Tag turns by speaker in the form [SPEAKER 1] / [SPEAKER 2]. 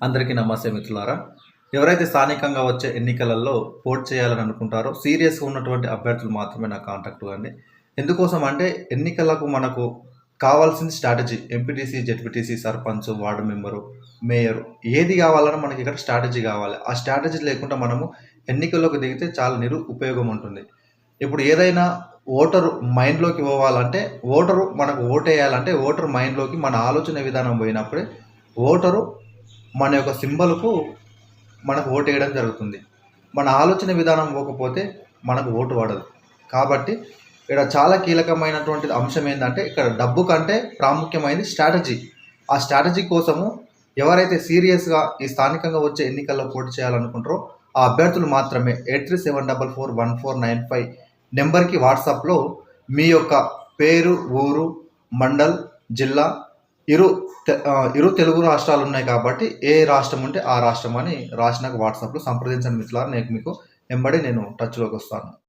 [SPEAKER 1] అందరికీ నమస్తే మిత్రులారా. ఎవరైతే స్థానికంగా వచ్చే ఎన్నికలలో పోటీ చేయాలని అనుకుంటారో సీరియస్గా ఉన్నటువంటి అభ్యర్థులు మాత్రమే నాకు కాంటాక్ట్ కండి ఎందుకోసం అంటే ఎన్నికలకు మనకు కావాల్సిన strategy. MPTC ZPTC sarpanch ward member mayor ఏది కావాలన్నా మనకి ఇక్కడ స్ట్రాటజీ కావాలి. ఆ స్ట్రాటజీ లేకుండా మనము ఎన్నికల్లోకి దిగితే చాలా నిరు ఉపయోగం ఉంటుంది. ఇప్పుడు ఏదైనా ఓటరు మైండ్లోకి పోవాలంటే ఓటరు మనకు ఓటేయాలంటే ఓటరు మైండ్లోకి మన ఆలోచన విధానం పోయినప్పుడే ఓటరు మన యొక్క సింబల్కు మనకు ఓటు వేయడం జరుగుతుంది. మన ఆలోచన విధానం పోకపోతే మనకు ఓటు పడదు కాబట్టి ఇక్కడ చాలా కీలకమైనటువంటి అంశం ఏంటంటే ఇక్కడ డబ్బు కంటే ప్రాముఖ్యమైనది స్ట్రాటజీ. ఆ స్ట్రాటజీ కోసము ఎవరైతే సీరియస్గా ఈ స్థానికంగా వచ్చే ఎన్నికల్లో పోటీ చేయాలనుకుంటారో ఆ అభ్యర్థులు మాత్రమే eight three seven double four one four nine five నెంబర్కి వాట్సాప్లో మీ యొక్క పేరు ఊరు మండల్ జిల్లా ఇరు ఇరు తెలుగు రాష్ట్రాలు ఉన్నాయి కాబట్టి ఏ రాష్ట్రం ఉంటే ఆ రాష్ట్రం అని రాసి నాకు వాట్సాప్లో సంప్రదించండి మిత్రులారా నేను మీకు వెంబడి నేను టచ్లోకి వస్తాను.